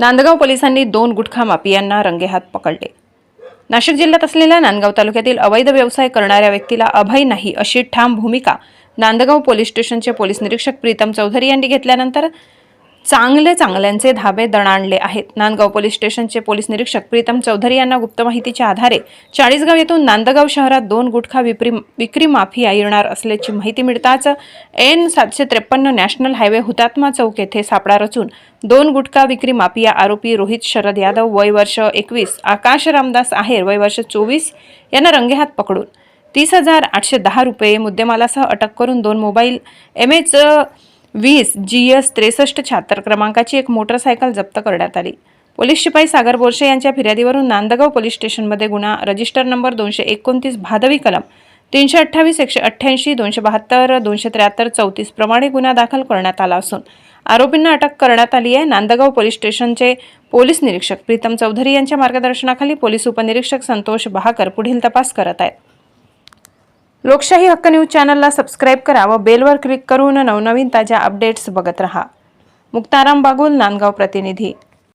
नांदगाव पोलिसांनी दोन गुटखा मापियांना रंगेहात पकडले. नाशिक जिल्ह्यात असलेल्या नांदगाव तालुक्यातील अवैध व्यवसाय करणाऱ्या व्यक्तीला अभय नाही अशी ठाम भूमिका नांदगाव पोलीस स्टेशनचे पोलीस निरीक्षक प्रीतम चौधरी यांनी घेतल्यानंतर चांगले चांगल्यांचे धाबे दणाणले आहेत. नांदगाव पोलीस स्टेशनचे पोलीस निरीक्षक प्रीतम चौधरी यांना गुप्त माहितीच्या आधारे चाळीसगाव येथून नांदगाव शहरात दोन गुटखा विक्री विक्री माफिया येणार असल्याची माहिती मिळताच एन सातशे त्रेपन्न नॅशनल हायवे हुतात्मा चौक येथे सापळा रचून दोन गुटखा विक्री माफिया आरोपी रोहित शरद यादव वय वर्ष एकवीस आकाश रामदास आहेर वय वर्ष चोवीस यांना रंगेहात पकडून तीस हजार आठशे दहा रुपये मुद्देमालासह अटक करून दोन मोबाईल एम एच वीस जी एस त्रेसष्ट शहात्तर क्रमांकाची एक मोटरसायकल जप्त करण्यात आली. पोलीस शिपाई सागर बोरशे यांच्या फिर्यादीवरून नांदगाव पोलीस स्टेशनमध्ये गुन्हा रजिस्टर नंबर दोनशे एकोणतीस भादवी कलम तीनशे अठ्ठावीस एकशे अठ्ठ्याऐंशी दोनशे बहात्तर दोनशे त्र्याहत्तर चौतीस प्रमाणे गुन्हा दाखल करण्यात आला असून आरोपींना अटक करण्यात आली आहे. नांदगाव पोलीस स्टेशनचे पोलीस निरीक्षक प्रीतम चौधरी यांच्या मार्गदर्शनाखाली पोलीस उपनिरीक्षक संतोष बहाकर पुढील तपास करत आहेत. लोकशाही हक्क न्यूज चॅनलला सबस्क्राईब करा व बेलवर क्लिक करून नवनवीन ताज्या अपडेट्स बघत रहा मुक्ताराम बागुल नांदगाव प्रतिनिधी